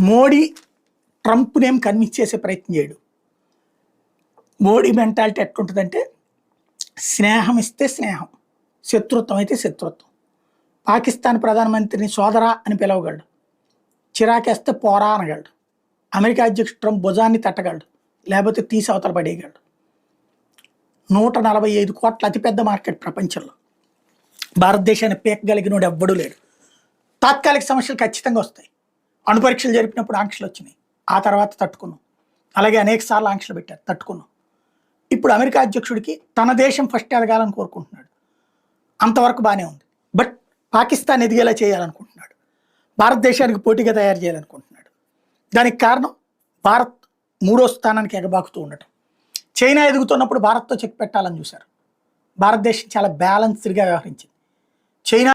Modi ట్రంప్నేం convince చేసే ప్రయత్నం చేయడు. మోడీ మెంటాలిటీ ఎట్లుంటుందంటే స్నేహం ఇస్తే స్నేహం శత్రుత్వం అయితే శత్రుత్వం. పాకిస్తాన్ ప్రధానమంత్రిని సోదరా అని పిలవగలడు. చిరాకేస్తే పోరా అనగలడు. అమెరికా అధ్యక్షుడు ట్రంప్ భుజాన్ని తట్టగలడు. లేకపోతే తీసి అవతల పడేయగలడు. నూట నలభై ఐదు కోట్ల అతిపెద్ద మార్కెట్ ప్రపంచంలో. భారతదేశాన్ని పీకగలిగినోడు ఎవ్వడూ లేడు. తాత్కాలిక సమస్యలు ఖచ్చితంగా వస్తాయి. అణుపరీక్షలు జరిపినప్పుడు ఆంక్షలు వచ్చినాయి. ఆ తర్వాత తట్టుకున్నాం. అలాగే అనేక సార్లు ఆంక్షలు పెట్టారు. తట్టుకున్నాం. ఇప్పుడు అమెరికా అధ్యక్షుడికి తన దేశం ఫస్ట్ ఎదగాలని కోరుకుంటున్నాడు. అంతవరకు బాగానే ఉంది. బట్ పాకిస్తాన్ ఎదిగేలా చేయాలనుకుంటున్నాడు. భారతదేశానికి పోటీగా తయారు చేయాలనుకుంటున్నాడు. దానికి కారణం భారత్ మూడో స్థానానికి ఎగబాకుతూ ఉండటం. చైనా ఎదుగుతున్నప్పుడు భారత్తో చెక్ పెట్టాలని చూశారు. భారతదేశం చాలా బ్యాలెన్స్డ్గా వ్యవహరించింది. చైనా